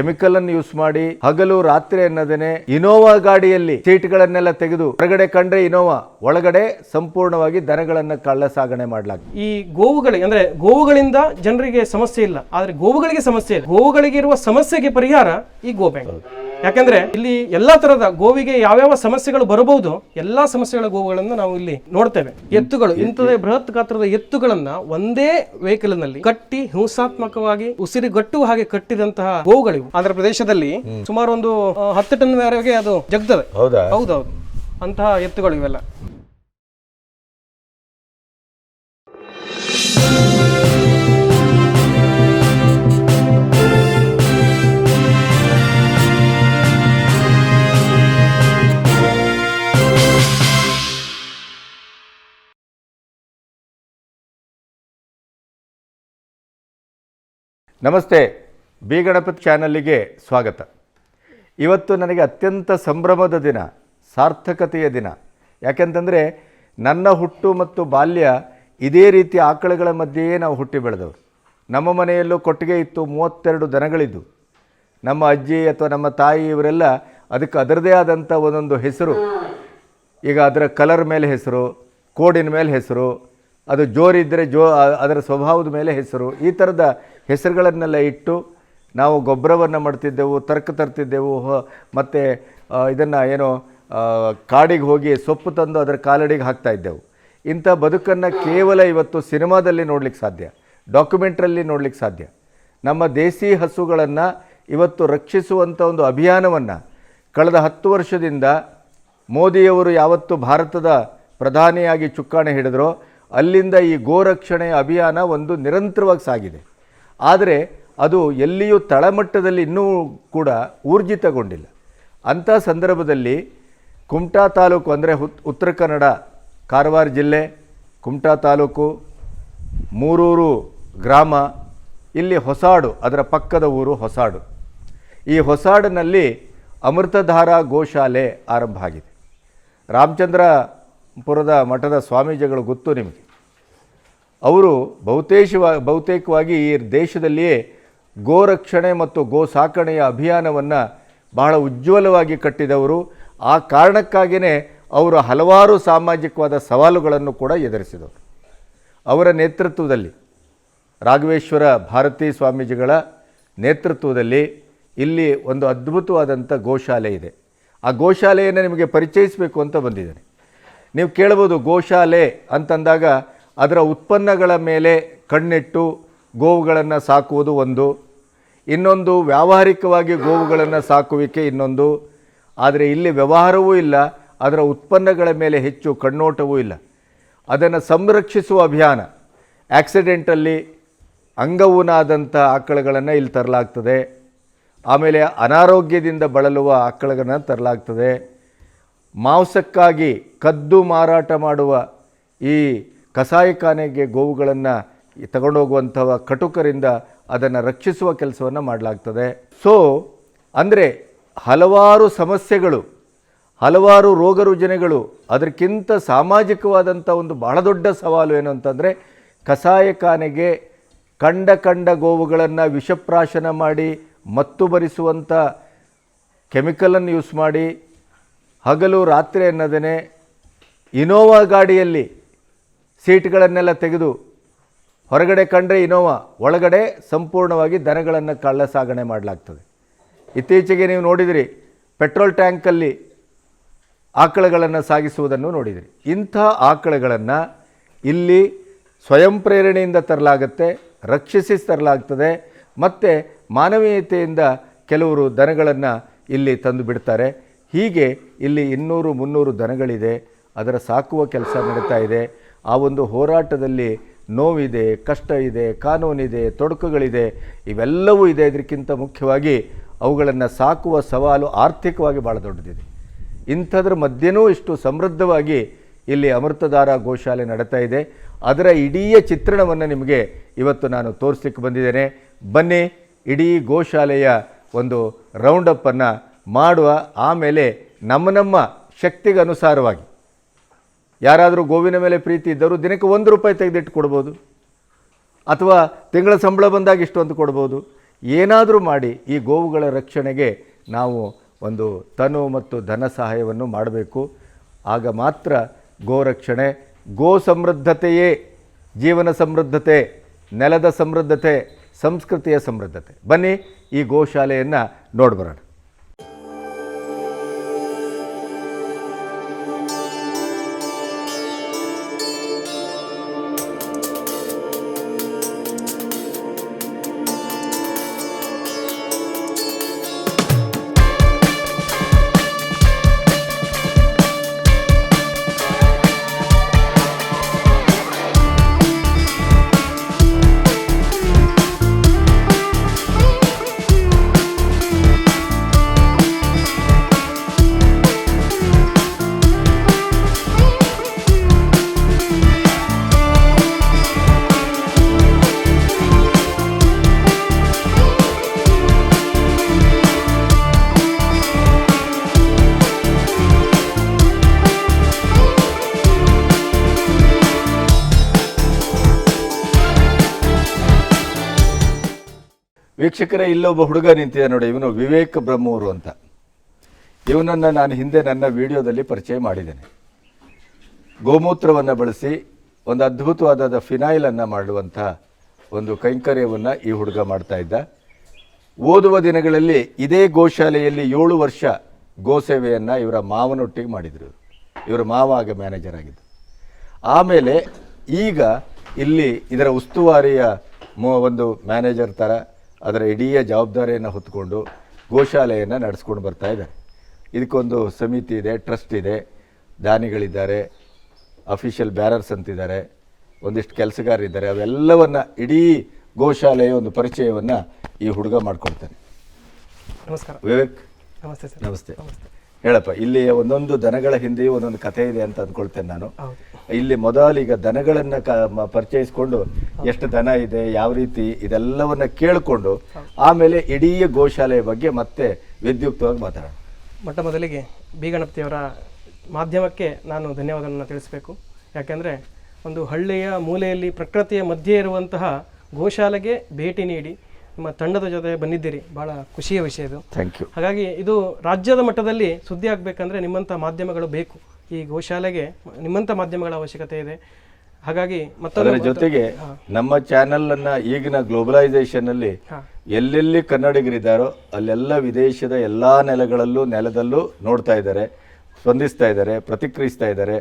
Chemical ಅನ್ನು use ಮಾಡಿ ಹಗಲು ರಾತ್ರಿ ಅನ್ನೋದೇನೆ ಇನೋವಾ ಗಾಡಿಯಲ್ಲಿ ಸೀಟ್ಗಳನ್ನೆಲ್ಲ ತೆಗೆದು ಹೊರಗಡೆ ಕಂಡ್ರೆ ಇನೋವಾ ಒಳಗಡೆ ಸಂಪೂರ್ಣವಾಗಿ ದನಗಳನ್ನ ಕಳ್ಳ ಸಾಗಣೆ ಮಾಡಲಾಗ್ತದೆ. ಈ ಗೋವುಗಳಿಗೆ ಅಂದ್ರೆ ಗೋವುಗಳಿಂದ ಜನರಿಗೆ ಸಮಸ್ಯೆ ಇಲ್ಲ ಆದ್ರೆ ಗೋವುಗಳಿಗೆ ಸಮಸ್ಯೆ ಇಲ್ಲ. ಗೋವುಗಳಿಗೆ ಇರುವ ಸಮಸ್ಯೆಗೆ ಪರಿಹಾರ ಈ ಗೋ ಬ್ಯಾಂಕ್ ಯಾಕಂದ್ರೆ ಇಲ್ಲಿ ಎಲ್ಲಾ ತರದ ಗೋವಿಗೆ ಯಾವ್ಯಾವ ಸಮಸ್ಯೆಗಳು ಬರಬಹುದು ಎಲ್ಲಾ ಸಮಸ್ಯೆಗಳ ಗೋವುಗಳನ್ನು ನಾವು ಇಲ್ಲಿ ನೋಡ್ತೇವೆ. ಎತ್ತುಗಳು ಇಂಥದೇ ಬೃಹತ್ ಗಾತ್ರದ ಎತ್ತುಗಳನ್ನ ಒಂದೇ ವೆಹಿಕಲ್ನಲ್ಲಿ ಕಟ್ಟಿ ಹಿಂಸಾತ್ಮಕವಾಗಿ ಉಸಿರುಗಟ್ಟುವ ಹಾಗೆ ಕಟ್ಟಿದಂತಹ ಗೋವುಗಳಿವು. ಆಂಧ್ರ ಪ್ರದೇಶದಲ್ಲಿ ಸುಮಾರು ಒಂದು ಹತ್ತು ಟನ್ ವರೆಗೆ ಅದು ಜಗ್ತದೆ. ಹೌದಾ? ಹೌದೌದು. ಅಂತಹ ಎತ್ತುಗಳು ಇವೆಲ್ಲ ನಮಸ್ತೆ, ಬಿ ಗಣಪತಿ ಚಾನಲ್ಲಿಗೆ ಸ್ವಾಗತ. ಇವತ್ತು ನನಗೆ ಅತ್ಯಂತ ಸಂಭ್ರಮದ ದಿನ, ಸಾರ್ಥಕತೆಯ ದಿನ. ಯಾಕೆಂತಂದರೆ ನನ್ನ ಹುಟ್ಟು ಮತ್ತು ಬಾಲ್ಯ ಇದೇ ರೀತಿ ಆಕಳುಗಳ ಮಧ್ಯೆಯೇ ನಾವು ಹುಟ್ಟಿ ಬೆಳೆದವರು ನಮ್ಮ ಮನೆಯಲ್ಲೂ ಕೊಟ್ಟಿಗೆ ಇತ್ತು ಮೂವತ್ತೆರಡು ದನಗಳಿದ್ದು. ನಮ್ಮ ಅಜ್ಜಿ ಅಥವಾ ನಮ್ಮ ತಾಯಿ ಇವರೆಲ್ಲ ಅದಕ್ಕೆ ಅದರದೇ ಆದಂಥ ಒಂದೊಂದು ಹೆಸರು. ಈಗ ಅದರ ಕಲರ್ ಮೇಲೆ ಹೆಸರು, ಕೋಡಿನ ಮೇಲೆ ಹೆಸರು ಅದು ಜೋರಿದ್ದರೆ ಜೋ ಅದರ ಸ್ವಭಾವದ ಮೇಲೆ ಹೆಸರು. ಈ ಥರದ ಹೆಸರುಗಳನ್ನೆಲ್ಲ ಇಟ್ಟು ನಾವು ಗೊಬ್ಬರವನ್ನು ಮಾಡ್ತಿದ್ದೆವು, ತರ್ಕ ತರ್ತಿದ್ದೆವು ಮತ್ತು ಇದನ್ನು ಏನೋ ಕಾಡಿಗೆ ಹೋಗಿ ಸೊಪ್ಪು ತಂದು ಅದರ ಕಾಲಡಿಗೆ ಹಾಕ್ತಾ ಇದ್ದೆವು. ಇಂಥ ಬದುಕನ್ನು ಕೇವಲ ಇವತ್ತು ಸಿನಿಮಾದಲ್ಲಿ ನೋಡ್ಲಿಕ್ಕೆ ಸಾಧ್ಯ, ಡಾಕ್ಯುಮೆಂಟ್ರಲ್ಲಿ ನೋಡ್ಲಿಕ್ಕೆ ಸಾಧ್ಯ. ನಮ್ಮ ದೇಸಿ ಹಸುಗಳನ್ನು ಇವತ್ತು ರಕ್ಷಿಸುವಂಥ ಒಂದು ಅಭಿಯಾನವನ್ನು ಕಳೆದ ಹತ್ತು ವರ್ಷದಿಂದ ಮೋದಿಯವರು ಯಾವತ್ತು ಭಾರತದ ಪ್ರಧಾನಿಯಾಗಿ ಚುಕ್ಕಾಣಿ ಹಿಡಿದ್ರೋ ಅಲ್ಲಿಂದ ಈ ಗೋರಕ್ಷಣೆ ಅಭಿಯಾನ ಒಂದು ನಿರಂತರವಾಗಿ ಸಾಗಿದೆ. ಆದರೆ ಅದು ಎಲ್ಲಿಯೂ ತಳಮಟ್ಟದಲ್ಲಿ ಇನ್ನೂ ಕೂಡ ಊರ್ಜಿತಗೊಂಡಿಲ್ಲ. ಅಂಥ ಸಂದರ್ಭದಲ್ಲಿ ಕುಮಟಾ ತಾಲೂಕು ಅಂದರೆ ಉತ್ತರ ಕನ್ನಡ, ಕಾರವಾರ ಜಿಲ್ಲೆ, ಕುಮಟಾ ತಾಲೂಕು, ಮೂರೂರು ಗ್ರಾಮ, ಇಲ್ಲಿ ಹೊಸಾಡು, ಅದರ ಪಕ್ಕದ ಊರು ಹೊಸಾಡು. ಈ ಹೊಸಾಡಿನಲ್ಲಿ ಅಮೃತಧಾರ ಗೋಶಾಲೆ ಆರಂಭ ಆಗಿದೆ. ರಾಮಚಂದ್ರಪುರದ ಮಠದ ಸ್ವಾಮೀಜಿಗಳು ಗೊತ್ತು ನಿಮಗೆ. ಅವರು ಬಹುತೇಶವ, ಬಹುತೇಕವಾಗಿ ಈ ದೇಶದಲ್ಲಿಯೇ ಗೋರಕ್ಷಣೆ ಮತ್ತು ಗೋ ಸಾಕಣೆಯ ಅಭಿಯಾನವನ್ನು ಬಹಳ ಉಜ್ವಲವಾಗಿ ಕಟ್ಟಿದವರು. ಆ ಕಾರಣಕ್ಕಾಗಿಯೇ ಅವರು ಹಲವಾರು ಸಾಮಾಜಿಕವಾದ ಸವಾಲುಗಳನ್ನು ಕೂಡ ಎದುರಿಸಿದವರು. ಅವರ ನೇತೃತ್ವದಲ್ಲಿ ರಾಘವೇಶ್ವರ ಭಾರತೀ ಸ್ವಾಮೀಜಿಗಳ ನೇತೃತ್ವದಲ್ಲಿ ಇಲ್ಲಿ ಒಂದು ಅದ್ಭುತವಾದಂಥ ಗೋಶಾಲೆ ಇದೆ. ಆ ಗೋಶಾಲೆಯನ್ನು ನಿಮಗೆ ಪರಿಚಯಿಸಬೇಕು ಅಂತ ಬಂದಿದ್ದೇನೆ. ನೀವು ಕೇಳ್ಬೋದು ಗೋಶಾಲೆ ಅಂತಂದಾಗ ಅದರ ಉತ್ಪನ್ನಗಳ ಮೇಲೆ ಕಣ್ಣಿಟ್ಟು ಗೋವುಗಳನ್ನು ಸಾಕುವುದು ಒಂದು. ಇನ್ನೊಂದು ವ್ಯಾವಹಾರಿಕವಾಗಿ ಗೋವುಗಳನ್ನು ಸಾಕುವಿಕೆ ಇನ್ನೊಂದು. ಆದರೆ ಇಲ್ಲಿ ವ್ಯವಹಾರವೂ ಇಲ್ಲ, ಅದರ ಉತ್ಪನ್ನಗಳ ಮೇಲೆ ಹೆಚ್ಚು ಕಣ್ಣೋಟವೂ ಇಲ್ಲ. ಅದನ್ನು ಸಂರಕ್ಷಿಸುವ ಅಭಿಯಾನ, ಆಕ್ಸಿಡೆಂಟಲ್ಲಿ ಅಂಗವೂನಾದಂಥ ಆಕಳುಗಳನ್ನು ಇಲ್ಲಿ ತರಲಾಗ್ತದೆ. ಆಮೇಲೆ ಅನಾರೋಗ್ಯದಿಂದ ಬಳಲುವ ಆಕಳುಗಳನ್ನು ತರಲಾಗ್ತದೆ. ಮಾಂಸಕ್ಕಾಗಿ ಕದ್ದು ಮಾರಾಟ ಮಾಡುವ ಈ ಕಸಾಯಿಖಾನೆಗೆ ಗೋವುಗಳನ್ನು ತಗೊಂಡೋಗುವಂಥ ಕಟುಕರಿಂದ ಅದನ್ನು ರಕ್ಷಿಸುವ ಕೆಲಸವನ್ನು ಮಾಡಲಾಗ್ತದೆ. ಸೊ ಅಂದರೆ ಹಲವಾರು ಸಮಸ್ಯೆಗಳು, ಹಲವಾರು ರೋಗ ರುಜಿನಗಳು ಅದಕ್ಕಿಂತ ಸಾಮಾಜಿಕವಾದಂಥ ಒಂದು ಬಹಳ ದೊಡ್ಡ ಸವಾಲು ಏನು ಅಂತಂದರೆ ಕಸಾಯಖಾನೆಗೆ ಕಂಡ ಕಂಡ ಗೋವುಗಳನ್ನು ವಿಷಪ್ರಾಶನ ಮಾಡಿ, ಮತ್ತು ಬರಿಸುವಂಥ ಕೆಮಿಕಲನ್ನು ಯೂಸ್ ಮಾಡಿ ಹಗಲು ರಾತ್ರಿ ಅನ್ನೋದೇ ಇನೋವಾ ಗಾಡಿಯಲ್ಲಿ ಸೀಟ್ಗಳನ್ನೆಲ್ಲ ತೆಗೆದು ಹೊರಗಡೆ ಕಂಡ್ರೆ ಇನೋವಾ, ಒಳಗಡೆ ಸಂಪೂರ್ಣವಾಗಿ ದನಗಳನ್ನು ಕಳ್ಳ ಸಾಗಣೆ ಮಾಡಲಾಗ್ತದೆ. ಇತ್ತೀಚೆಗೆ ನೀವು ನೋಡಿದಿರಿ, ಪೆಟ್ರೋಲ್ ಟ್ಯಾಂಕಲ್ಲಿ ಆಕಳುಗಳನ್ನು ಸಾಗಿಸುವುದನ್ನು ನೋಡಿದಿರಿ. ಇಂಥ ಆಕಳುಗಳನ್ನು ಇಲ್ಲಿ ಸ್ವಯಂ ಪ್ರೇರಣೆಯಿಂದ ತರಲಾಗುತ್ತೆ, ರಕ್ಷಿಸಿ ತರಲಾಗ್ತದೆ, ಮತ್ತು ಮಾನವೀಯತೆಯಿಂದ ಕೆಲವರು ದನಗಳನ್ನು ಇಲ್ಲಿ ತಂದು ಬಿಡ್ತಾರೆ. ಹೀಗೆ ಇಲ್ಲಿ ಇನ್ನೂರು ಮುನ್ನೂರು ದನಗಳಿದೆ. ಅದರ ಸಾಕುವ ಕೆಲಸ ನಡೀತಾ ಇದೆ. ಆ ಒಂದು ಹೋರಾಟದಲ್ಲಿ ನೋವಿದೆ, ಕಷ್ಟ ಇದೆ, ಕಾನೂನಿದೆ, ತೊಡಕುಗಳಿದೆ, ಇವೆಲ್ಲವೂ ಇದೆ ಇದಕ್ಕಿಂತ ಮುಖ್ಯವಾಗಿ ಅವುಗಳನ್ನು ಸಾಕುವ ಸವಾಲು ಆರ್ಥಿಕವಾಗಿ ಭಾಳ ದೊಡ್ಡದಿದೆ. ಇಂಥದ್ರ ಮಧ್ಯೆನೂ ಇಷ್ಟು ಸಮೃದ್ಧವಾಗಿ ಇಲ್ಲಿ ಅಮೃತಧಾರ ಗೋಶಾಲೆ ನಡೀತಾ ಇದೆ. ಅದರ ಇಡೀ ಚಿತ್ರಣವನ್ನು ನಿಮಗೆ ಇವತ್ತು ನಾನು ತೋರಿಸ್ಲಿಕ್ಕೆ ಬಂದಿದ್ದೇನೆ. ಬನ್ನಿ, ಇಡೀ ಗೋಶಾಲೆಯ ಒಂದು ರೌಂಡಪ್ಪನ್ನು ಮಾಡುವ ಆಮೇಲೆ ನಮ್ಮ ನಮ್ಮ ಶಕ್ತಿಗೆ ಅನುಸಾರವಾಗಿ. ಯಾರಾದರೂ ಗೋವಿನ ಮೇಲೆ ಪ್ರೀತಿ ಇದ್ದರೂ ದಿನಕ್ಕೆ ಒಂದು ರೂಪಾಯಿ ತೆಗೆದಿಟ್ಟು ಕೊಡ್ಬೋದು. ಅಥವಾ ತಿಂಗಳ ಸಂಬಳ ಬಂದಾಗ ಇಷ್ಟು ಅಂತ ಕೊಡ್ಬೋದು. ಏನಾದರೂ ಮಾಡಿ ಈ ಗೋವುಗಳ ರಕ್ಷಣೆಗೆ ನಾವು ಒಂದು ತನು ಮತ್ತು ಧನ ಸಹಾಯವನ್ನು ಮಾಡಬೇಕು. ಆಗ ಮಾತ್ರ ಗೋರಕ್ಷಣೆ ಗೋ ಸಮೃದ್ಧತೆಯೇ ಜೀವನ ಸಮೃದ್ಧತೆ, ನೆಲದ ಸಮೃದ್ಧತೆ, ಸಂಸ್ಕೃತಿಯ ಸಮೃದ್ಧತೆ. ಬನ್ನಿ ಈ ಗೋಶಾಲೆಯನ್ನು ನೋಡ್ಬರೋಣ. ವೀಕ್ಷಕರೇ, ಇಲ್ಲೊಬ್ಬ ಹುಡುಗ ನಿಂತಿದೆ ನೋಡಿ, ಇವನು ವಿವೇಕ್ ಬ್ರಹ್ಮೂರು ಅಂತ. ಇವನನ್ನು ನಾನು ಹಿಂದೆ ನನ್ನ ವಿಡಿಯೋದಲ್ಲಿ ಪರಿಚಯ ಮಾಡಿದ್ದೇನೆ. ಗೋಮೂತ್ರವನ್ನು ಬಳಸಿ, ಒಂದು ಅದ್ಭುತವಾದ ಫಿನಾಯಿಲನ್ನು ಮಾಡುವಂಥ ಒಂದು ಕೈಂಕರ್ಯವನ್ನು ಈ ಹುಡುಗ ಮಾಡ್ತಾ ಇದ್ದ. ಓದುವ ದಿನಗಳಲ್ಲಿ ಇದೇ ಗೋಶಾಲೆಯಲ್ಲಿ ಏಳು ವರ್ಷ ಗೋಸೇವೆಯನ್ನು ಇವರ ಮಾವನೊಟ್ಟಿಗೆ ಮಾಡಿದರು. ಇವರ ಮಾವ ಆಗ ಮ್ಯಾನೇಜರ್ ಆಗಿದ್ದು. ಆಮೇಲೆ ಈಗ ಇಲ್ಲಿ ಇದರ ಉಸ್ತುವಾರಿಯ ಮೊ- ಒಂದು ಮ್ಯಾನೇಜರ್ ಥರ ಅದರ ಇಡೀ ಜವಾಬ್ದಾರಿಯನ್ನು ಹೊತ್ಕೊಂಡು ಗೋಶಾಲೆಯನ್ನು ನಡೆಸ್ಕೊಂಡು ಬರ್ತಾ ಇದ್ದಾರೆ. ಇದಕ್ಕೊಂದು ಸಮಿತಿ ಇದೆ ಟ್ರಸ್ಟ್ ಇದೆ ದಾನಿಗಳಿದ್ದಾರೆ ಅಫಿಷಿಯಲ್ ಬ್ಯಾರರ್ಸ್ ಅಂತಿದ್ದಾರೆ ಒಂದಿಷ್ಟು ಕೆಲಸಗಾರರಿದ್ದಾರೆ. ಅವೆಲ್ಲವನ್ನು ಇಡೀ ಗೋಶಾಲೆಯ ಒಂದು ಪರಿಚಯವನ್ನು ಈ ಹುಡುಗ ಮಾಡ್ಕೊಳ್ತಾನೆ ನಮಸ್ಕಾರ. ವಿವೇಕ್. ನಮಸ್ತೆ ಸರ್. ನಮಸ್ತೆ. ಹೇಳಪ್ಪ ಇಲ್ಲಿ ಒಂದೊಂದು ದನಗಳ ಹಿಂದೆಯೂ ಒಂದೊಂದು ಕಥೆ ಇದೆ ಅಂತ ಅಂದ್ಕೊಳ್ತೇನೆ ನಾನು. ಇಲ್ಲಿ ಮೊದಲೀಗ ದನಗಳನ್ನ ಕ ಪರಿಚಯಿಸ್ಕೊಂಡು ಎಷ್ಟು ದನ ಇದೆ ಯಾವ ರೀತಿ ಇದೆಲ್ಲವನ್ನ ಕೇಳಿಕೊಂಡು ಆಮೇಲೆ ಇಡೀ ಗೋಶಾಲೆಯ ಬಗ್ಗೆ ಮತ್ತೆ ವಿದ್ಯುಕ್ತವಾಗಿ ಮಾತಾಡೋಣ. ಮೊಟ್ಟ ಮೊದಲಿಗೆ ಬಿಗಣಪತಿಯವರ ಮಾಧ್ಯಮಕ್ಕೆ ನಾನು ಧನ್ಯವಾದವನ್ನು ತಿಳಿಸಬೇಕು. ಯಾಕೆಂದರೆ ಒಂದು ಹಳ್ಳಿಯ ಮೂಲೆಯಲ್ಲಿ ಪ್ರಕೃತಿಯ ಮಧ್ಯೆ ಇರುವಂತಹ ಗೋಶಾಲೆಗೆ ಭೇಟಿ ನೀಡಿ ನಿಮ್ಮ ತಂಡದ ಜೊತೆ ಬಂದಿದ್ದೀರಿ. ಬಹಳ ಖುಷಿಯ ವಿಷಯ ಇದು. ಥ್ಯಾಂಕ್ ಯು ಹಾಗಾಗಿ ಇದು ರಾಜ್ಯದ ಮಟ್ಟದಲ್ಲಿ ಸುದ್ದಿ ಆಗಬೇಕಂದ್ರೆ ನಿಮ್ಮಂಥ ಮಾಧ್ಯಮಗಳು ಬೇಕು. ಈ ಗೋಶಾಲೆಗೆ ನಿಮ್ಮಂಥ ಮಾಧ್ಯಮಗಳ ಅವಶ್ಯಕತೆ ಇದೆ. ಹಾಗಾಗಿ ಅದರ ಮತ್ತೊಂದು ಜೊತೆಗೆ ನಮ್ಮ ಚಾನೆಲ್ ಅನ್ನ ಈಗಿನ ಗ್ಲೋಬಲೈಸೇಷನ್ ಅಲ್ಲಿ ಎಲ್ಲೆಲ್ಲಿ ಕನ್ನಡಿಗರಿದ್ದಾರೋ ಅಲ್ಲೆಲ್ಲ ವಿದೇಶದ ಎಲ್ಲಾ ನೆಲಗಳಲ್ಲೂ ನೆಲದಲ್ಲೂ ನೋಡ್ತಾ ಇದ್ದಾರೆ ಸ್ಪಂದಿಸ್ತಾ ಇದ್ದಾರೆ ಪ್ರತಿಕ್ರಿಯಿಸ್ತಾ ಇದ್ದಾರೆ.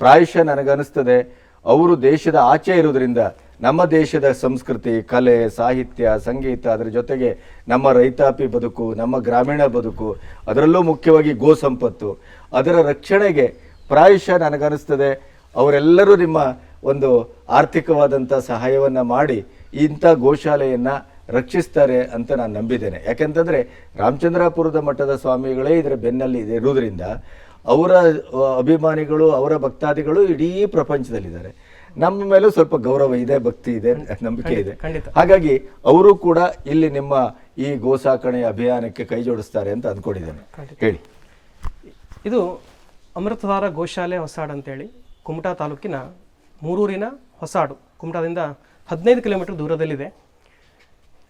ಪ್ರಾಯಶಃ ನನಗನ್ನಿಸ್ತದೆ ಅವರು ದೇಶದ ಆಚೆ ಇರೋದ್ರಿಂದ ನಮ್ಮ ದೇಶದ ಸಂಸ್ಕೃತಿ, ಕಲೆ, ಸಾಹಿತ್ಯ, ಸಂಗೀತ ಅದರ ಜೊತೆಗೆ ನಮ್ಮ ರೈತಾಪಿ ಬದುಕು, ನಮ್ಮ ಗ್ರಾಮೀಣ ಬದುಕು, ಅದರಲ್ಲೂ ಮುಖ್ಯವಾಗಿ ಗೋ ಸಂಪತ್ತು, ಅದರ ರಕ್ಷಣೆಗೆ ಪ್ರಾಯಶಃ ನನಗನ್ನಿಸ್ತದೆ. ಅವರೆಲ್ಲರೂ ನಿಮ್ಮ ಒಂದು ಆರ್ಥಿಕವಾದಂಥ ಸಹಾಯವನ್ನು ಮಾಡಿ ಇಂಥ ಗೋಶಾಲೆಯನ್ನು ರಕ್ಷಿಸ್ತಾರೆ ಅಂತ ನಾನು ನಂಬಿದ್ದೇನೆ. ಯಾಕೆಂತಂದರೆ ರಾಮಚಂದ್ರಾಪುರದ ಮಠದ ಸ್ವಾಮಿಗಳೇ ಇದರ ಬೆನ್ನಲ್ಲಿ ಇರುವುದರಿಂದ ಅವರ ಅಭಿಮಾನಿಗಳು ಅವರ ಭಕ್ತಾದಿಗಳು ಇಡೀ ಪ್ರಪಂಚದಲ್ಲಿದ್ದಾರೆ. ನಮ್ಮ ಮೇಲೂ ಸ್ವಲ್ಪ ಗೌರವ ಇದೆ ಭಕ್ತಿ ಇದೆ ನಂಬಿಕೆ ಇದೆ. ಹಾಗಾಗಿ ಅವರು ಕೂಡ ಇಲ್ಲಿ ನಿಮ್ಮ ಈ ಗೋಸಾಕಣೆ ಅಭಿಯಾನಕ್ಕೆ ಕೈ ಜೋಡಿಸ್ತಾರೆ ಅಂತ ಅಂದ್ಕೊಂಡಿದ್ದೇನೆ. ಹೇಳಿ. ಇದು ಅಮೃತಧಾರ ಗೋಶಾಲೆ ಹೊಸಾಡು ಅಂತೇಳಿ ಕುಮಟಾ ತಾಲೂಕಿನ ಮೂರೂರಿನ ಹೊಸಾಡು. ಕುಮಟಾದಿಂದ ಹದಿನೈದು ಕಿಲೋಮೀಟರ್ ದೂರದಲ್ಲಿದೆ.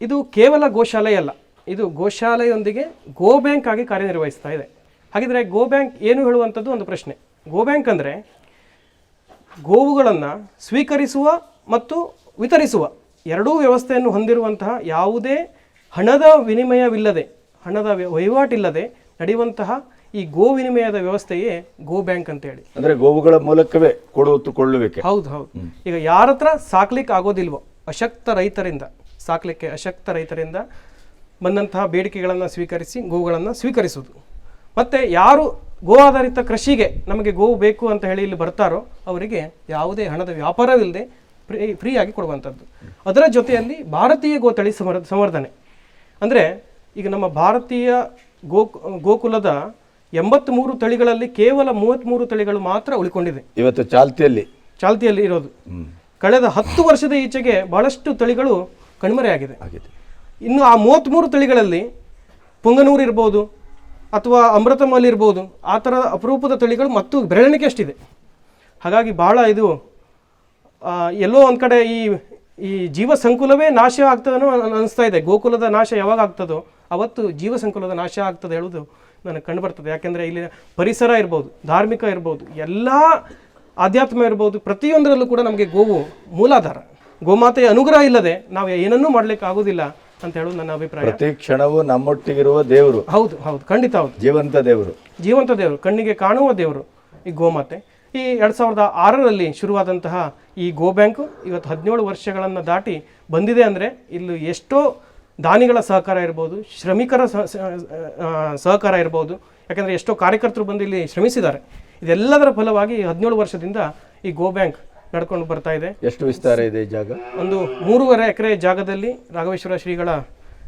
ಇದು ಕೇವಲ ಗೋಶಾಲೆ ಅಲ್ಲ ಇದು ಗೋಶಾಲೆಯೊಂದಿಗೆ ಗೋ ಬ್ಯಾಂಕ್ ಆಗಿ ಕಾರ್ಯನಿರ್ವಹಿಸ್ತಾ ಇದೆ. ಹಾಗಿದ್ರೆ ಗೋ ಬ್ಯಾಂಕ್ ಏನು ಹೇಳುವಂಥದ್ದು ಒಂದು ಪ್ರಶ್ನೆ. ಗೋ ಬ್ಯಾಂಕ್ ಅಂದರೆ ಗೋವುಗಳನ್ನು ಸ್ವೀಕರಿಸುವ ಮತ್ತು ವಿತರಿಸುವ ಎರಡೂ ವ್ಯವಸ್ಥೆಯನ್ನು ಹೊಂದಿರುವಂತಹ ಯಾವುದೇ ಹಣದ ವಿನಿಮಯವಿಲ್ಲದೆ ಹಣದ ವಹಿವಾಟಿಲ್ಲದೆ ನಡೆಯುವಂತಹ ಈ ಗೋ ವಿನಿಮಯದ ವ್ಯವಸ್ಥೆಯೇ ಗೋ ಬ್ಯಾಂಕ್ ಅಂತ ಹೇಳಿ ಅಂದ್ರೆ ಗೋವುಗಳ ಮೂಲಕವೇ ಕೊಡುತ್ತುಕೊಳ್ಳುವಿಕೆ ಹೌದು ಹೌದು. ಈಗ ಯಾರ ಹತ್ರ ಸಾಕ್ಲಿಕ್ಕೆ ಆಗೋದಿಲ್ವೋ ಅಶಕ್ತ ರೈತರಿಂದ ಸಾಕ್ಲಿಕ್ಕೆ ಅಶಕ್ತ ರೈತರಿಂದ ಬಂದಂತಹ ಬೇಡಿಕೆಗಳನ್ನು ಸ್ವೀಕರಿಸಿ ಗೋವುಗಳನ್ನು ಸ್ವೀಕರಿಸುವುದು. ಮತ್ತು ಯಾರು ಗೋ ಆಧಾರಿತ ಕೃಷಿಗೆ ನಮಗೆ ಗೋವು ಬೇಕು ಅಂತ ಹೇಳಿ ಇಲ್ಲಿ ಬರ್ತಾರೋ ಅವರಿಗೆ ಯಾವುದೇ ಹಣದ ವ್ಯಾಪಾರವಿಲ್ಲದೆ ಫ್ರೀ ಫ್ರೀಯಾಗಿ ಕೊಡುವಂಥದ್ದು. ಅದರ ಜೊತೆಯಲ್ಲಿ ಭಾರತೀಯ ಗೋತಳಿ ಸಮರ್ ಸಂವರ್ಧನೆ. ಅಂದರೆ ಈಗ ನಮ್ಮ ಭಾರತೀಯ ಗೋ ಗೋಕುಲದ ಎಂಬತ್ತ್ಮೂರು ತಳಿಗಳಲ್ಲಿ ಕೇವಲ ಮೂವತ್ತ್ಮೂರು ತಳಿಗಳು ಮಾತ್ರ ಉಳಿಕೊಂಡಿದೆ. ಇವತ್ತು ಚಾಲ್ತಿಯಲ್ಲಿ. ಚಾಲ್ತಿಯಲ್ಲಿ ಇರೋದು. ಕಳೆದ ಹತ್ತು ವರ್ಷದ ಈಚೆಗೆ ಬಹಳಷ್ಟು ತಳಿಗಳು ಕಣ್ಮರೆಯಾಗಿದೆ. ಇನ್ನು ಆ ಮೂವತ್ತ್ಮೂರು ತಳಿಗಳಲ್ಲಿ ಪುಂಗನೂರು ಇರ್ಬೋದು ಅಥವಾ ಅಮೃತಮಲ್ ಇರ್ಬೋದು, ಆ ಥರ ಅಪರೂಪದ ತಳಿಗಳು ಮತ್ತು ಬೆರಳಿಕೆ ಅಷ್ಟಿದೆ. ಹಾಗಾಗಿ ಭಾಳ ಇದು ಎಲ್ಲೋ ಒಂದು ಕಡೆ ಈ ಈ ಜೀವ ಸಂಕುಲವೇ ನಾಶ ಆಗ್ತದನೋ ಅನ್ನಿಸ್ತಾ ಇದೆ. ಗೋಕುಲದ ನಾಶ ಯಾವಾಗ ಆಗ್ತದೋ, ಅವತ್ತು ಜೀವ ಸಂಕುಲದ ನಾಶ ಆಗ್ತದೆ ಹೇಳೋದು ನನಗೆ ಕಂಡು ಬರ್ತದೆ. ಯಾಕೆಂದರೆ ಇಲ್ಲಿ ಪರಿಸರ ಇರ್ಬೋದು, ಧಾರ್ಮಿಕ ಇರ್ಬೋದು, ಎಲ್ಲ ಆಧ್ಯಾತ್ಮ ಇರ್ಬೋದು, ಪ್ರತಿಯೊಂದರಲ್ಲೂ ಕೂಡ ನಮಗೆ ಗೋವು ಮೂಲಾಧಾರ. ಗೋಮಾತೆಯ ಅನುಗ್ರಹ ಇಲ್ಲದೆ ನಾವು ಏನನ್ನೂ ಮಾಡಲಿಕ್ಕೆ ಆಗೋದಿಲ್ಲ ಅಂತ ಹೇಳೋದು ನನ್ನ ಅಭಿಪ್ರಾಯ. ಪ್ರತಿ ಕ್ಷಣವೂ ನಮ್ಮೊಟ್ಟಿಗಿರುವ ದೇವರು. ಹೌದು ಹೌದು. ಖಂಡಿತ ಹೌದು. ಜೀವಂತ ದೇವರು. ಜೀವಂತ ದೇವರು ಕಣ್ಣಿಗೆ ಕಾಣುವ ದೇವರು ಈ ಗೋಮಾತೆ. ಈ ಎರಡು ಸಾವಿರದ ಆರರಲ್ಲಿ ಶುರುವಾದಂತಹ ಈ ಗೋ ಬ್ಯಾಂಕು ಇವತ್ತು ಹದಿನೇಳು ವರ್ಷಗಳನ್ನು ದಾಟಿ ಬಂದಿದೆ ಅಂದರೆ ಇಲ್ಲಿ ಎಷ್ಟೋ ದಾನಿಗಳ ಸಹಕಾರ ಇರ್ಬೋದು ಶ್ರಮಿಕರ ಸಹ- ಸಹ- ಸಹಕಾರ ಇರ್ಬೋದು. ಯಾಕಂದರೆ ಎಷ್ಟೋ ಕಾರ್ಯಕರ್ತರು ಬಂದು ಇಲ್ಲಿ ಶ್ರಮಿಸಿದ್ದಾರೆ. ಇದೆಲ್ಲದರ ಫಲವಾಗಿ ಹದಿನೇಳು ವರ್ಷದಿಂದ ಈ ಗೋ ಬ್ಯಾಂಕ್ ನಡ್ಕೊಂಡು ಬರ್ತಾ ಇದೆ. ಎಷ್ಟು ವಿಸ್ತಾರ ಇದೆ ಜಾಗ? ಒಂದು ಮೂರುವರೆ ಎಕರೆ ಜಾಗದಲ್ಲಿ ರಾಘವೇಶ್ವರ ಶ್ರೀಗಳ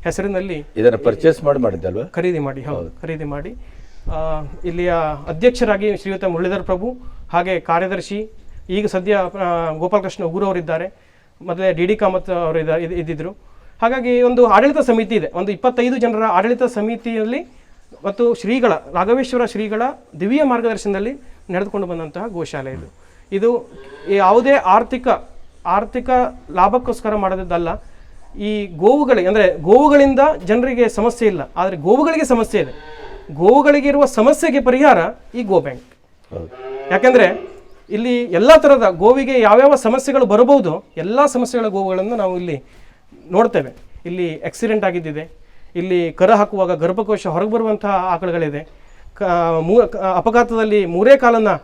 ಹೆಸರಿನಲ್ಲಿ ಇದನ್ನು ಪರ್ಚೇಸ್ ಮಾಡಿ ಮಾಡಿದ್ದಲ್ವಾ? ಖರೀದಿ ಮಾಡಿ ಹೌದು ಖರೀದಿ ಮಾಡಿ. ಇಲ್ಲಿಯ ಅಧ್ಯಕ್ಷರಾಗಿ ಶ್ರೀಯುತ ಮುರಳೀಧರ್ ಪ್ರಭು ಹಾಗೆ ಕಾರ್ಯದರ್ಶಿ ಈಗ ಸದ್ಯ ಗೋಪಾಲಕೃಷ್ಣ ಉಗುರವರಿದ್ದಾರೆ ಮೊದಲೇ ಡಿ ಡಿ ಕಾಮತ್ ಅವರು ಇದ್ದ- ಇದ್- ಇದ್ದಿದ್ರು. ಹಾಗಾಗಿ ಒಂದು ಆಡಳಿತ ಸಮಿತಿ ಇದೆ. ಒಂದು ಇಪ್ಪತ್ತೈದು ಜನರ ಆಡಳಿತ ಸಮಿತಿಯಲ್ಲಿ ಮತ್ತು ಶ್ರೀಗಳ ರಾಘವೇಶ್ವರ ಶ್ರೀಗಳ ದಿವ್ಯ ಮಾರ್ಗದರ್ಶನದಲ್ಲಿ ನಡೆದುಕೊಂಡು ಬಂದಂತಹ ಗೋಶಾಲೆ ಇದು. ಇದು ಯಾವುದೇ ಆರ್ಥಿಕ ಆರ್ಥಿಕ ಲಾಭಕ್ಕೋಸ್ಕರ ಮಾಡೋದಲ್ಲ ಈ ಗೋವುಗಳಿಗೆ ಅಂದರೆ ಗೋವುಗಳಿಂದ ಜನರಿಗೆ ಸಮಸ್ಯೆ ಇಲ್ಲ ಆದರೆ ಗೋವುಗಳಿಗೆ ಸಮಸ್ಯೆ ಇದೆ. ಗೋವುಗಳಿಗೆ ಇರುವ ಸಮಸ್ಯೆಗೆ ಪರಿಹಾರ ಈ ಗೋ ಬ್ಯಾಂಕ್. ಯಾಕೆಂದರೆ ಇಲ್ಲಿ ಎಲ್ಲ ಥರದ ಗೋವಿಗೆ ಯಾವ್ಯಾವ ಸಮಸ್ಯೆಗಳು ಬರಬಹುದು ಎಲ್ಲ ಸಮಸ್ಯೆಗಳ ಗೋವುಗಳನ್ನು ನಾವು ಇಲ್ಲಿ ನೋಡ್ತೇವೆ. ಇಲ್ಲಿ ಆಕ್ಸಿಡೆಂಟ್ ಆಗಿದ್ದಿದೆ ಇಲ್ಲಿ ಕರ ಹಾಕುವಾಗ ಗರ್ಭಕೋಶ ಹೊರಗೆ ಬರುವಂತಹ ಆಕಳುಗಳಿದೆ. ಕ ಮೂ ಅಪಘಾತದಲ್ಲಿ ಮೂರೇ ಕಾಲನ್ನು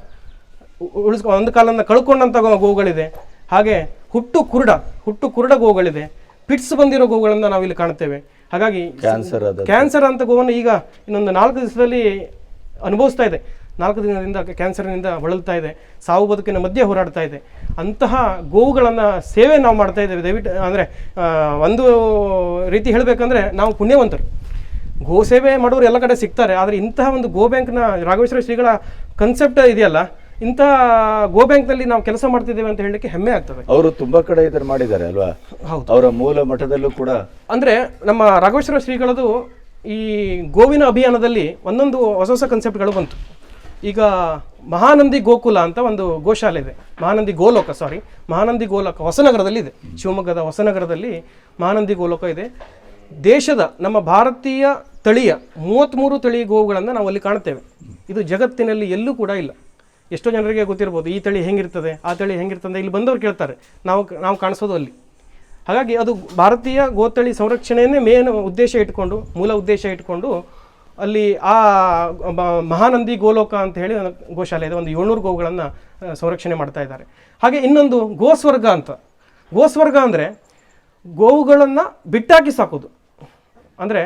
ಉಳಿಸ್ಕೊ ಒಂದು ಕಾಲನ್ನು ಕಳ್ಕೊಂಡಂಥ ಗೋಗಳಿದೆ. ಗೋವುಗಳಿದೆ ಹಾಗೆ ಹುಟ್ಟು ಕುರುಡ ಹುಟ್ಟು ಕುರುಡ ಗೋಗಳಿದೆ. ಪಿಟ್ಸ್ ಬಂದಿರೋ ಗೋವುಗಳನ್ನು ನಾವಿಲ್ಲಿ ಕಾಣ್ತೇವೆ ಹಾಗಾಗಿ ಕ್ಯಾನ್ಸರ್ ಕ್ಯಾನ್ಸರ್ ಅಂತ ಗೋವನ್ನು ಈಗ ಇನ್ನೊಂದು ನಾಲ್ಕು ದಿವಸದಲ್ಲಿ ಅನುಭವಿಸ್ತಾ ಇದೆ. ನಾಲ್ಕು ದಿನದಿಂದ ಕ್ಯಾನ್ಸರ್ನಿಂದ ಬಳಲ್ತಾ ಇದೆ. ಸಾವು ಬದುಕಿನ ಮಧ್ಯೆ ಹೋರಾಡ್ತಾ ಇದೆ. ಅಂತಹ ಗೋವುಗಳನ್ನು ಸೇವೆ ನಾವು ಮಾಡ್ತಾ ಇದ್ದೇವೆ. ದಯವಿಟ್ಟು ಅಂದರೆ ಒಂದು ರೀತಿ ಹೇಳಬೇಕಂದ್ರೆ ನಾವು ಪುಣ್ಯವಂತರು. ಗೋ ಸೇವೆ ಮಾಡೋರು ಎಲ್ಲ ಕಡೆ ಸಿಗ್ತಾರೆ. ಆದರೆ ಇಂತಹ ಒಂದು ಗೋ ಬ್ಯಾಂಕ್ನ ರಾಘವೇಶ್ವರ ಶ್ರೀಗಳ ಕನ್ಸೆಪ್ಟ್ ಇದೆಯಲ್ಲ ಇಂತಹ ಗೋ ಬ್ಯಾಂಕ್ನಲ್ಲಿ ನಾವು ಕೆಲಸ ಮಾಡ್ತಿದ್ದೇವೆ ಅಂತ ಹೇಳಲಿಕ್ಕೆ ಹೆಮ್ಮೆ ಆಗ್ತದೆ. ಅವರು ತುಂಬಾ ಕಡೆ ಇದನ್ನು ಮಾಡಿದ್ದಾರೆ ಅಲ್ವಾ? ಹೌದು. ಅವರ ಮೂಲ ಮಠದಲ್ಲೂ ಕೂಡ ಅಂದರೆ ನಮ್ಮ ರಾಘವೇಶ್ವರ ಶ್ರೀಗಳದು ಈ ಗೋವಿನ ಅಭಿಯಾನದಲ್ಲಿ ಒಂದೊಂದು ಹೊಸ ಹೊಸ ಕನ್ಸೆಪ್ಟ್ಗಳು ಬಂತು. ಈಗ ಮಹಾನಂದಿ ಗೋಕುಲ ಅಂತ ಒಂದು ಗೋಶಾಲೆ ಇದೆ. ಮಹಾನಂದಿ ಗೋಲೋಕ ಸಾರಿ ಮಹಾನಂದಿ ಗೋಲೋಕ ಹೊಸನಗರದಲ್ಲಿ ಇದೆ. ಶಿವಮೊಗ್ಗದ ಹೊಸನಗರದಲ್ಲಿ ಮಹಾನಂದಿ ಗೋಲೋಕ ಇದೆ. ದೇಶದ ನಮ್ಮ ಭಾರತೀಯ ತಳಿಯ ಮೂವತ್ತ್ಮೂರು ತಳಿ ಗೋವುಗಳನ್ನು ನಾವು ಅಲ್ಲಿ ಕಾಣ್ತೇವೆ ಇದು ಜಗತ್ತಿನಲ್ಲಿ ಎಲ್ಲೂ ಕೂಡ ಇಲ್ಲ. ಎಷ್ಟೋ ಜನರಿಗೆ ಗೊತ್ತಿರ್ಬೋದು, ಈ ತಳಿ ಹೆಂಗಿರ್ತದೆ, ಆ ತಳಿ ಹೆಂಗಿರ್ತದೆ ಇಲ್ಲಿ ಬಂದವರು ಕೇಳ್ತಾರೆ. ನಾವು ನಾವು ಕಾಣಿಸೋದು ಅಲ್ಲಿ. ಹಾಗಾಗಿ ಅದು ಭಾರತೀಯ ಗೋತಳಿ ಸಂರಕ್ಷಣೆಯನ್ನೇ ಮೇನ್ ಉದ್ದೇಶ ಇಟ್ಕೊಂಡು, ಮೂಲ ಉದ್ದೇಶ ಇಟ್ಕೊಂಡು ಅಲ್ಲಿ ಆ ಮಹಾನಂದಿ ಗೋಲೋಕ ಅಂತ ಹೇಳಿ ಗೋಶಾಲೆ ಇದೆ, ಒಂದು ಏಳ್ನೂರು ಗೋವುಗಳನ್ನು ಸಂರಕ್ಷಣೆ ಮಾಡ್ತಾ ಇದ್ದಾರೆ. ಹಾಗೆ ಇನ್ನೊಂದು ಗೋಸ್ವರ್ಗ ಅಂತ. ಗೋಸ್ವರ್ಗ ಅಂದರೆ ಗೋವುಗಳನ್ನು ಬಿಟ್ಟಾಕಿ ಸಾಕೋದು. ಅಂದರೆ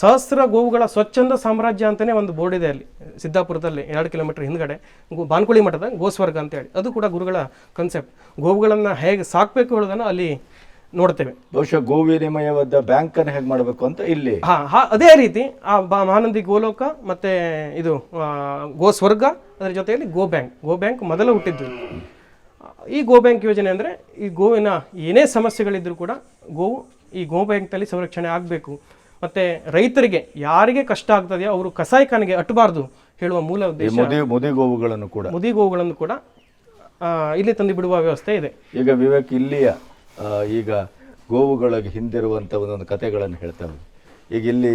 ಸಹಸ್ರ ಗೋವುಗಳ ಸ್ವಚ್ಛಂದ ಸಾಮ್ರಾಜ್ಯ ಅಂತಲೇ ಒಂದು ಬೋರ್ಡ್ ಇದೆ ಅಲ್ಲಿ ಸಿದ್ದಾಪುರದಲ್ಲಿ ಎರಡು ಕಿಲೋಮೀಟರ್ ಹಿಂದ್ಗಡೆ. ಗೋ ಬಾನ್ಕುಳಿ ಮಠದ ಗೋಸ್ವರ್ಗ ಅಂತ ಹೇಳಿ ಅದು ಕೂಡ ಗುರುಗಳ ಕನ್ಸೆಪ್ಟ್ ಗೋವುಗಳನ್ನು ಹೇಗೆ ಸಾಕಬೇಕು ಹೇಳೋದನ್ನು ಅಲ್ಲಿ ನೋಡ್ತೇವೆ. ಬಹುಶಃ ಗೋವಿನಿಮಯವಾದ ಬ್ಯಾಂಕ್ ಅನ್ನು ಹೇಗೆ ಮಾಡಬೇಕು ಅಂತ ಇಲ್ಲಿ. ಹಾ ಹಾ ಅದೇ ರೀತಿ ಆ ಬಾ ಮಹಾನಂದಿ ಗೋಲೋಕ ಮತ್ತೆ ಇದು ಗೋ ಸ್ವರ್ಗ ಅದರ ಜೊತೆಯಲ್ಲಿ ಗೋ ಬ್ಯಾಂಕ್. ಗೋ ಬ್ಯಾಂಕ್ ಮೊದಲು ಹುಟ್ಟಿದ್ದು. ಈ ಗೋ ಬ್ಯಾಂಕ್ ಯೋಜನೆ ಅಂದರೆ ಈ ಗೋವಿನ ಏನೇ ಸಮಸ್ಯೆಗಳಿದ್ದರೂ ಕೂಡ ಗೋವು ಈ ಗೋ ಬ್ಯಾಂಕ್ನಲ್ಲಿ ಸಂರಕ್ಷಣೆ ಆಗಬೇಕು. ಮತ್ತು ರೈತರಿಗೆ ಯಾರಿಗೆ ಕಷ್ಟ ಆಗ್ತದೆಯೋ ಅವರು ಕಸಾಯಿಖಾನೆಗೆ ಅಟ್ಟಬಾರ್ದು ಹೇಳುವ ಮೂಲ ಉದ್ದೇಶ ಮುದಿ ಗೋವುಗಳನ್ನು ಕೂಡ. ಮುದಿ ಗೋವುಗಳನ್ನು ಕೂಡ ಇಲ್ಲಿ ತಂದು ಬಿಡುವ ವ್ಯವಸ್ಥೆ ಇದೆ. ಈಗ ವಿವೇಕ್ ಇಲ್ಲಿಯ ಈಗ ಗೋವುಗಳಿಗೆ ಹಿಂದಿರುವಂತ ಒಂದೊಂದು ಕಥೆಗಳನ್ನು ಹೇಳ್ತಾರೆ ಈಗ ಇಲ್ಲಿ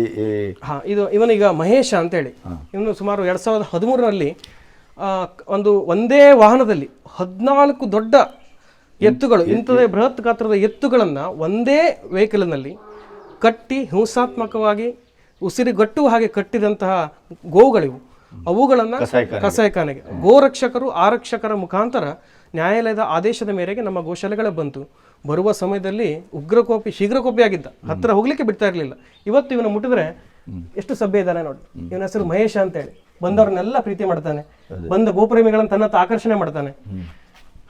ಹಾ ಇದು ಇವನೀಗ ಮಹೇಶ ಅಂತೇಳಿ. ಇವನು ಸುಮಾರು ಎರಡು ಸಾವಿರದ ಹದಿಮೂರರಲ್ಲಿ ಒಂದು ಒಂದೇ ವಾಹನದಲ್ಲಿ ಹದಿನಾಲ್ಕು ದೊಡ್ಡ ಎತ್ತುಗಳು ಇಂಥದೇ ಬೃಹತ್ ಗಾತ್ರದ ಎತ್ತುಗಳನ್ನು ಒಂದೇ ವೆಹಿಕಲ್ನಲ್ಲಿ ಕಟ್ಟಿ ಹಿಂಸಾತ್ಮಕವಾಗಿ ಉಸಿರುಗಟ್ಟುವ ಹಾಗೆ ಕಟ್ಟಿದಂತಹ ಗೋವುಗಳಿವು. ಅವುಗಳನ್ನು ಕಸಾಯಿಖಾನೆ. ಕಸಾಯಿಖಾನೆಗೆ. ಗೋರಕ್ಷಕರು ಆರಕ್ಷಕರ ಮುಖಾಂತರ ನ್ಯಾಯಾಲಯದ ಆದೇಶದ ಮೇರೆಗೆ ನಮ್ಮ ಗೋಶಾಲೆಗಳೇ ಬಂತು. ಬರುವ ಸಮಯದಲ್ಲಿ ಉಗ್ರಕೋಪಿ ಶೀಘ್ರಕೋಪಿ ಆಗಿದ್ದ ಹತ್ರ ಹೋಗ್ಲಿಕ್ಕೆ ಬಿಡ್ತಾ ಇರಲಿಲ್ಲ. ಇವತ್ತು ಇವನು ಮುಟ್ಟಿದ್ರೆ ಎಷ್ಟು ಸಭ್ಯ ಇದ್ದಾನೆ ನೋಡಿ. ಇವನ ಹೆಸರು ಮಹೇಶ ಅಂತೇಳಿ. ಬಂದವ್ರನ್ನೆಲ್ಲ ಪ್ರೀತಿ ಮಾಡ್ತಾನೆ. ಬಂದ ಗೋಪ್ರೇಮಿಗಳನ್ನು ತನ್ನತ್ತ ಆಕರ್ಷಣೆ ಮಾಡ್ತಾನೆ.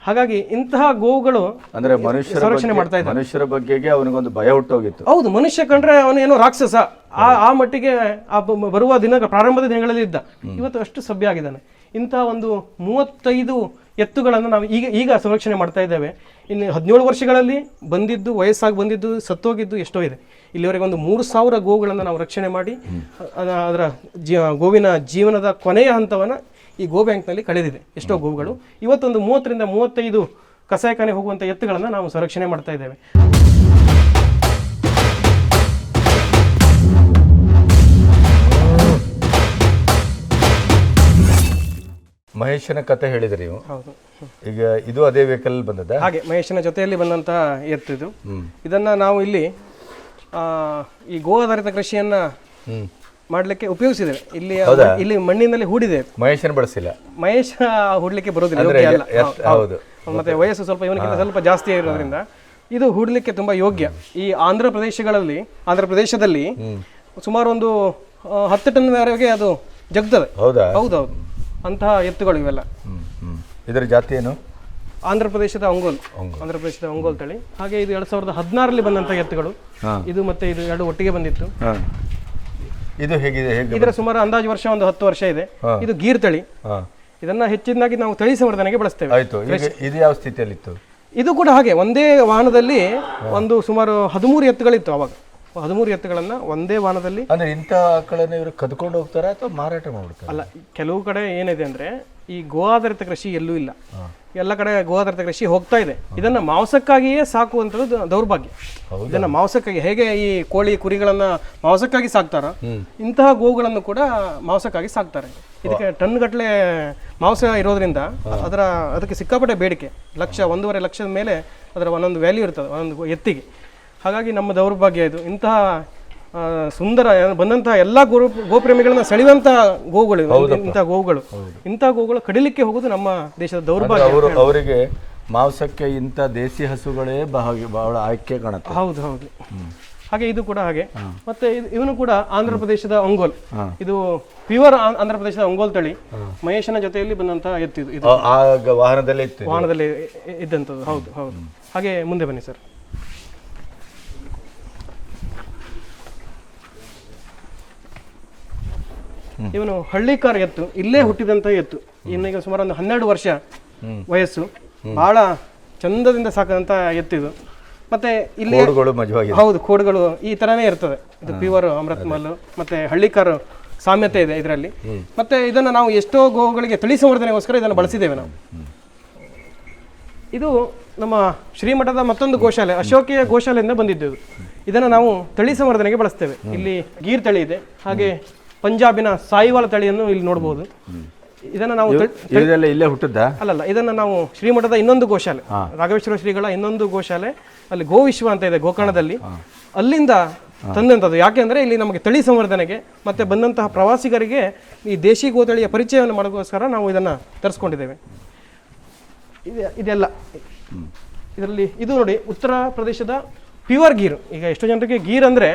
ಹಾಗಾಗಿ ಇಂತಹ ಗೋವುಗಳು ಅಂದ್ರೆ ಮನುಷ್ಯರ ಸಂರಕ್ಷಣೆ ಮಾಡ್ತಾ ಇದ್ದಾರೆ. ಮನುಷ್ಯರ ಬಗ್ಗೆಗೆ ಅವನಿಗೊಂದು ಭಯ ಹುಟ್ಟೋಗಿತ್ತು. ಹೌದು ಮನುಷ್ಯ ಕಂಡ್ರೆ ಅವನು ಏನೋ ರಾಕ್ಷಸ. ಆ ಆ ಮಟ್ಟಿಗೆ ಆ ಬ- ಬರುವ ದಿನ ಪ್ರಾರಂಭದ ದಿನಗಳಲ್ಲಿ ಇದ್ದ. ಇವತ್ತು ಅಷ್ಟು ಸಭ್ಯ ಆಗಿದ್ದಾನೆ. ಇಂತಹ ಒಂದು ಮೂವತ್ತೈದು ಎತ್ತುಗಳನ್ನು ನಾವು ಈಗ ಈಗ ಸಂರಕ್ಷಣೆ ಮಾಡ್ತಾ ಇದ್ದೇವೆ. ಇನ್ನು ಹದಿನೇಳು ವರ್ಷಗಳಲ್ಲಿ ಬಂದಿದ್ದು ವಯಸ್ಸಾಗಿ ಬಂದಿದ್ದು ಸತ್ತೋಗಿದ್ದು ಎಷ್ಟೋ ಇದೆ. ಇಲ್ಲಿವರೆಗೆ ಒಂದು ಮೂರು ಸಾವಿರ ಗೋವುಗಳನ್ನು ನಾವು ರಕ್ಷಣೆ ಮಾಡಿ ಅದ- ಅದರ ಜೀ ಗೋವಿನ ಜೀವನದ ಕೊನೆಯ ಹಂತವನ್ನು ಈ ಗೋ ಬ್ಯಾಂಕ್ನಲ್ಲಿ ಕಳೆದಿದೆ. ಎಷ್ಟೋ ಗೋವುಗಳು ಇವತ್ತೊಂದು ಮೂವತ್ತರಿಂದ ಮೂವತ್ತೈದು ಕಸಾಯಖಾನೆ ಹೋಗುವಂಥ ಎತ್ತುಗಳನ್ನು ನಾವು ಸಂರಕ್ಷಣೆ ಮಾಡ್ತಾ ಇದ್ದೇವೆ. ಮಹೇಶನ ಕತೆ ಹೇಳಿದ್ರಿ ನೀವು. ಹೌದು. ಈಗ ಇದು ಅದೇ ವೆಹಿಕಲ್ ಬಂದದ ಹಾಗೆ ಮಹೇಶನ ಜೊತೆಯಲ್ಲಿ ಬಂದಂಥ ಎತ್ತು ಇದನ್ನ ನಾವು ಇಲ್ಲಿ ಈ ಗೋ ಆಧಾರಿತ ಕೃಷಿಯನ್ನ ಮಾಡಲಿಕ್ಕೆ ಉಪಯೋಗಿಸಿದ್ದೇವೆ. ಇಲ್ಲಿ ಇಲ್ಲಿ ಮಣ್ಣಿನಲ್ಲಿ ಹೂಡಿದೆ. ಮಹೇಶನ್ ಬಳಸಿಲ್ಲ. ಮಹೇಶ ಹೂಡ್ಲಿಕ್ಕೆ ಬರೋದಿಲ್ಲ ಯೋಗ್ಯ ಅಲ್ಲ. ಹೌದು. ಮತ್ತೆ ವಯಸ್ಸು ಸ್ವಲ್ಪ ಇವನಿಗಿಂತ ಸ್ವಲ್ಪ ಜಾಸ್ತಿ ಇರೋದ್ರಿಂದ ಇದು ಹೂಡಲಿಕ್ಕೆ ತುಂಬಾ ಯೋಗ್ಯ. ಈ ಆಂಧ್ರ ಪ್ರದೇಶಗಳಲ್ಲಿ ಆಂಧ್ರ ಪ್ರದೇಶದಲ್ಲಿ ಸುಮಾರು ಒಂದು ಆ, ಹತ್ತು ಟನ್ವರೆಗೆ ಅದು ಜಗ್ತದೆ. ಹೌದಾ? ಹೌದೌದು. ಅಂತಹ ಎತ್ತುಗಳು ಇವೆಲ್ಲ. ಹ್ಮ್ ಹ್ಮ್. ಇದರ ಜಾತಿ ಏನು? ಆಂಧ್ರ ಪ್ರದೇಶದ ಅಂಗೋಲ್. ಆಂಧ್ರ ಪ್ರದೇಶದ ಅಂಗೋಲ್ ತಳಿ. ಹಾಗೆ ಇದು ಎರಡ್ ಸಾವಿರದ ಹದಿನಾರಲ್ಲಿ ಬಂದಂತಹ ಎತ್ತುಗಳು. ಹಾ. ಇದು ಮತ್ತೆ ಇದು ಎರಡು ಒಟ್ಟಿಗೆ ಬಂದಿತ್ತು. ಇದು ಹೇಗಿದೆ ಹೇಗೆ ಇದರ ಸುಮಾರು ಅಂದಾಜು ವರ್ಷ ಒಂದು ಹತ್ತು ವರ್ಷ ಇದೆ. ಇದು ಗೀರ್ ತಳಿ. ಇದನ್ನ ಹೆಚ್ಚಿನದಾಗಿ ನಾವು ತಳಿ ಸಂವರ್ಧನೆಗೆ ಬಳಸ್ತೇವೆ. ಆಯ್ತು. ಈಗ ಇದು ಯಾವ ಸ್ಥಿತಿಯಲ್ಲಿತ್ತು? ಇದು ಕೂಡ ಹಾಗೆ ಒಂದೇ ವಾಹನದಲ್ಲಿ ಒಂದು ಸುಮಾರು ಹದಿಮೂರು ಎತ್ತುಗಳಿತ್ತು ಅವಾಗ. ಹದಿಮೂರು ಎತ್ತುಗಳನ್ನ ಒಂದೇ ವಾಹನದಲ್ಲಿ ಅಂದ್ರೆ ಇಂಥ ಆಕಳನ್ನ ಇವರು ಕದ್ಕೊಂಡು ಹೋಗ್ತಾರೆ ಅಥವಾ ಮಾರಾಟ ಮಾಡ್ತಾರೆ ಅಲ್ಲ ಕೆಲವು ಕಡೆ ಏನಿದೆ ಅಂದ್ರೆ ಈ ಗೋ ಆಧಾರಿತ ಕೃಷಿ ಎಲ್ಲೂ ಇಲ್ಲ. ಎಲ್ಲ ಕಡೆ ಗೋ ಆಧಾರಿತ ಕೃಷಿ ಹೋಗ್ತಾ ಇದೆ. ಇದನ್ನ ಮಾಂಸಕ್ಕಾಗಿಯೇ ಸಾಕುವಂಥದ್ದು ದೌರ್ಭಾಗ್ಯ. ಇದನ್ನ ಮಾಂಸಕ್ಕಾಗಿ ಹೇಗೆ ಈ ಕೋಳಿ ಕುರಿಗಳನ್ನ ಮಾಂಸಕ್ಕಾಗಿ ಸಾಕ್ತಾರ? ಇಂತಹ ಗೋವುಗಳನ್ನು ಕೂಡ ಮಾಂಸಕ್ಕಾಗಿ ಸಾಕ್ತಾರೆ. ಇದಕ್ಕೆ ಟನ್ ಗಟ್ಟಲೆ ಮಾಂಸ ಇರೋದ್ರಿಂದ ಅದರ ಅದಕ್ಕೆ ಸಿಕ್ಕಾಪಟ್ಟೆ ಬೇಡಿಕೆ. ಲಕ್ಷ ಒಂದೂವರೆ ಲಕ್ಷದ ಮೇಲೆ ಅದರ ಒಂದೊಂದು ವ್ಯಾಲ್ಯೂ ಇರ್ತದೆ ಒಂದೊಂದು ಎತ್ತಿಗೆ. ಹಾಗಾಗಿ ನಮ್ಮ ದೌರ್ಭಾಗ್ಯ ಇದು. ಇಂತಹ ಸುಂದರ ಬಂದಂತಹ ಎಲ್ಲಾ ಗೋ ಗೋಪ್ರೇಮಿಗಳನ್ನ ಸೆಳೆದಂತಹ ಗೋವುಗಳು. ಇಂತಹ ಗೋವುಗಳು. ಇಂತಹ ಗೋವುಗಳು ಕಡಿಲಿಕ್ಕೆ ಹೋಗುದು ನಮ್ಮ ದೇಶದ ದೌರ್ಭಾಗ್ಯ ಅವರು ಅವರಿಗೆ ಮಾಂಸಕ್ಕೆ ಇಂಥ ದೇಸಿ ಹಸುಗಳೇ ಬಹ ಬಹಳ ಆಯ್ಕೆ ಕಾಣುತ್ತೆ. ಹೌದು ಹೌದು. ಹಾಗೆ ಇದು ಕೂಡ ಹಾಗೆ. ಮತ್ತೆ ಇವನು ಕೂಡ ಆಂಧ್ರ ಪ್ರದೇಶದ ಅಂಗೋಲ್ ಇದು ಪ್ಯೂರ್ ಆಂಧ್ರ ಪ್ರದೇಶದ ಅಂಗೋಲ್ ತಳಿ. ಮಹೇಶನ ಜೊತೆಯಲ್ಲಿ ಬಂದಂತಹ ಎತ್ತಿದು ಇದು. ಆ- ಆಗ ಇತ್ತು ವಾಹನದಲ್ಲಿ ಇ- ಇದ್ದಂಥದ್ದು. ಹೌದು ಹೌದು. ಹಾಗೆ ಮುಂದೆ ಬನ್ನಿ ಸರ್. ಇವನು ಹಳ್ಳಿಕಾರ ಎತ್ತು ಇಲ್ಲೇ ಹುಟ್ಟಿದಂತ ಎತ್ತು. ಇನ್ನೀಗ ಸುಮಾರು ಒಂದು ಹನ್ನೆರಡು ವರ್ಷ ವಯಸ್ಸು. ಬಹಳ ಚಂದದಿಂದ ಸಾಕದಂತ ಇದು. ಮತ್ತೆ ಇಲ್ಲಿ ಹೌದು ಕೋಡುಗಳು ಈ ತರನೇ ಇರ್ತದೆ. ಇದು ಪ್ಯೂರ್ ಅಮೃತ್ ಮಲ್ ಮತ್ತೆ ಹಳ್ಳಿಕಾರು ಸಾಮ್ಯತೆ ಇದೆ ಇದರಲ್ಲಿ. ಮತ್ತೆ ಇದನ್ನ ನಾವು ಎಷ್ಟೋ ಗೋವುಗಳಿಗೆ ತಳಿ ಸಂವರ್ಧನೆಗೋಸ್ಕರ ಇದನ್ನು ಬಳಸಿದ್ದೇವೆ ನಾವು. ಇದು ನಮ್ಮ ಶ್ರೀಮಠದ ಮತ್ತೊಂದು ಗೋಶಾಲೆ ಅಶೋಕಿಯ ಗೋಶಾಲೆಯಿಂದ ಬಂದಿದ್ದು ಇದು. ಇದನ್ನು ನಾವು ತಳಿ ಸಂವರ್ಧನೆಗೆ ಬಳಸ್ತೇವೆ. ಇಲ್ಲಿ ಗೀರ್ ತಳಿ ಇದೆ. ಹಾಗೆ ಪಂಜಾಬಿನ ಸಾಯಿವಾಲ ತಳಿಯನ್ನು ಇಲ್ಲಿ ನೋಡಬಹುದು ಇದನ್ನು ನಾವು ಇಲ್ಲೇ ಹುಟ್ಟಿದ್ದ? ಅಲ್ಲಲ್ಲ ಇದನ್ನು ನಾವು ಶ್ರೀಮಠದ ಇನ್ನೊಂದು ಗೋಶಾಲೆ ರಾಘವೇಶ್ವರ ಶ್ರೀಗಳ ಇನ್ನೊಂದು ಗೋಶಾಲೆ ಅಲ್ಲಿ ಗೋವಿಶ್ವ ಅಂತ ಇದೆ ಗೋಕರ್ಣದಲ್ಲಿ. ಅಲ್ಲಿಂದ ತಂದಂಥದ್ದು. ಯಾಕೆಂದ್ರೆ ಇಲ್ಲಿ ನಮಗೆ ತಳಿ ಸಂವರ್ಧನೆಗೆ ಮತ್ತೆ ಬಂದಂತಹ ಪ್ರವಾಸಿಗರಿಗೆ ಈ ದೇಶಿ ಗೋತಳಿಯ ಪರಿಚಯವನ್ನು ಮಾಡೋಕ್ಕೋಸ್ಕರ ನಾವು ಇದನ್ನ ತರಿಸ್ಕೊಂಡಿದ್ದೇವೆ. ಇದೆ- ಇದೆಲ್ಲ. ಇದರಲ್ಲಿ ಇದು ನೋಡಿ ಉತ್ತರ ಪ್ರದೇಶದ ಪ್ಯೂರ್ ಗೀರ್ ಈಗ ಎಷ್ಟೋ ಜನರಿಗೆ ಗೀರ್ ಅಂದ್ರೆ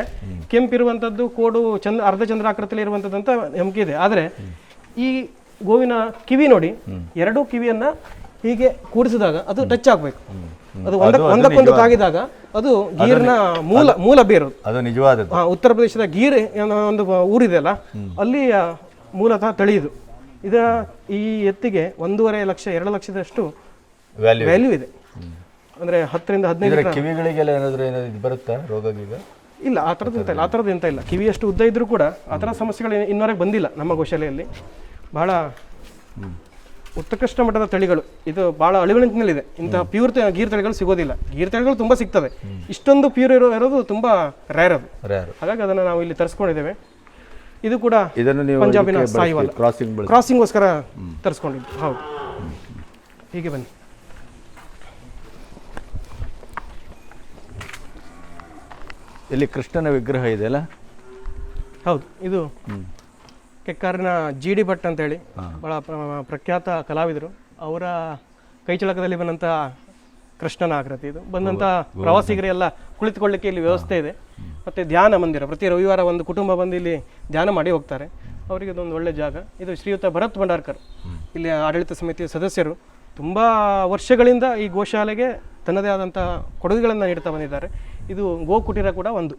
ಕೆಂಪಿರುವಂಥದ್ದು ಕೋಡು ಚಂದ್ರ ಅರ್ಧ ಚಂದ್ರಾಕೃತಿಯಲ್ಲಿ ಇರುವಂಥದ್ದು ಅಂತ ನಂಬಿಕೆ ಇದೆ. ಆದರೆ ಈ ಗೋವಿನ ಕಿವಿ ನೋಡಿ ಎರಡೂ ಕಿವಿಯನ್ನ ಹೀಗೆ ಕೂಡಿಸಿದಾಗ ಅದು ಟಚ್ ಆಗ್ಬೇಕು. ಅದು ಒಂದಕ್ಕೆ ಒಂದಕ್ಕೊಂದು ತಾಗಿದಾಗ ಅದು ಗೀರ್ನ ಮೂಲ ಮೂಲ ಬೇರು ಅದು ನಿಜವಾದ ಉತ್ತರ ಪ್ರದೇಶದ ಗೀರ್ ಒಂದು ಊರಿದೆ ಅಲ್ಲ ಅಲ್ಲಿ ಮೂಲತಃ ತಳಿಯುದು. ಇದರ ಈ ಎತ್ತಿಗೆ ಒಂದೂವರೆ ಲಕ್ಷ ಎರಡು ಲಕ್ಷದಷ್ಟು ವ್ಯಾಲ್ಯೂ ಇದೆ. ಅಂದ್ರೆ ಹತ್ತರಿಂದ ಹದಿನೈದು ಕಿವಿಗಳಿಗೆಲ್ಲ ಏನಾದ್ರೂ ಏನಾದ್ರು ಇದು ಬರುತ್ತಾ ರೋಗ ಗೀಗ ಇಲ್ಲ ಆ ಥರದ್ದು ಎಂತ ಇಲ್ಲ ಆ ಥರದ್ದು ಎಂತ ಇಲ್ಲ. ಕಿವಿಯಷ್ಟು ಉದ್ದ ಇದ್ರೂ ಕೂಡ ಆ ಥರ ಸಮಸ್ಯೆಗಳು ಇನ್ನೊರೆಗೆ ಬಂದಿಲ್ಲ ನಮ್ಮ ಗೋಶಾಲೆಯಲ್ಲಿ. ಬಹಳ ಉತ್ಕೃಷ್ಟ ಮಟ್ಟದ ತಳಿಗಳು. ಇದು ಬಹಳ ಅಳಿವಳಿನಲ್ಲಿದೆ ಇಂತಹ ಪ್ಯೂರ್ ಗೀರ್ ತಳಿಗಳು ಸಿಗೋದಿಲ್ಲ. ಗೀರ್ ತಳಿಗಳು ತುಂಬಾ ಸಿಗ್ತವೆ. ಇಷ್ಟೊಂದು ಪ್ಯೂರ್ ಇರೋ ಇರೋದು ತುಂಬಾ ರೇರ್ ಅದು. ಹಾಗಾಗಿ ಅದನ್ನು ನಾವು ಇಲ್ಲಿ ತರಿಸ್ಕೊಂಡಿದ್ದೇವೆ. ಇದು ಕೂಡ ಪಂಜಾಬಿನ ಸಾಯಿವಾಲ ಕ್ರಾಸಿಂಗ್ ಕ್ರಾಸಿಂಗ್ಗೋಸ್ಕರ ತರಿಸ್ಕೊಂಡಿದ್ದು. ಹೌದು. ಹೀಗೆ ಬನ್ನಿ. ಇಲ್ಲಿ ಕೃಷ್ಣನ ವಿಗ್ರಹ ಇದೆಯಲ್ಲ ಹೌದು ಇದು ಕೆಕ್ಕಾರಿನ ಜಿ ಡಿ ಭಟ್ ಅಂತೇಳಿ ಬಹಳ ಪ್ರ- ಪ್ರಖ್ಯಾತ ಕಲಾವಿದರು. ಅವರ ಕೈಚಳಕದಲ್ಲಿ ಬಂದಂಥ ಕೃಷ್ಣನ ಆಕೃತಿ ಇದು. ಬಂದಂಥ ಪ್ರವಾಸಿಗರೆಲ್ಲ ಕುಳಿತುಕೊಳ್ಳಿಕ್ಕೆ ಇಲ್ಲಿ ವ್ಯವಸ್ಥೆ ಇದೆ. ಮತ್ತು ಧ್ಯಾನ ಮಂದಿರ ಪ್ರತಿ ರವಿವಾರ ಒಂದು ಕುಟುಂಬ ಬಂದು ಇಲ್ಲಿ ಧ್ಯಾನ ಮಾಡಿ ಹೋಗ್ತಾರೆ. ಅವರಿಗೆ ಇದೊಂದು ಒಳ್ಳೆ ಜಾಗ. ಇದು ಶ್ರೀಯುತ ಭರತ್ ಭಂಡಾರ್ಕರ್. ಇಲ್ಲಿ ಆಡಳಿತ ಸಮಿತಿಯ ಸದಸ್ಯರು ತುಂಬ ವರ್ಷಗಳಿಂದ ಈ ಗೋಶಾಲೆಗೆ ತನ್ನದೇ ಆದಂಥ ಕೊಡುಗೆಗಳನ್ನು ನೀಡ್ತಾ ಬಂದಿದ್ದಾರೆ. ಇದು ಗೋಕುಟೀರ ಕೂಡ ಒಂದು.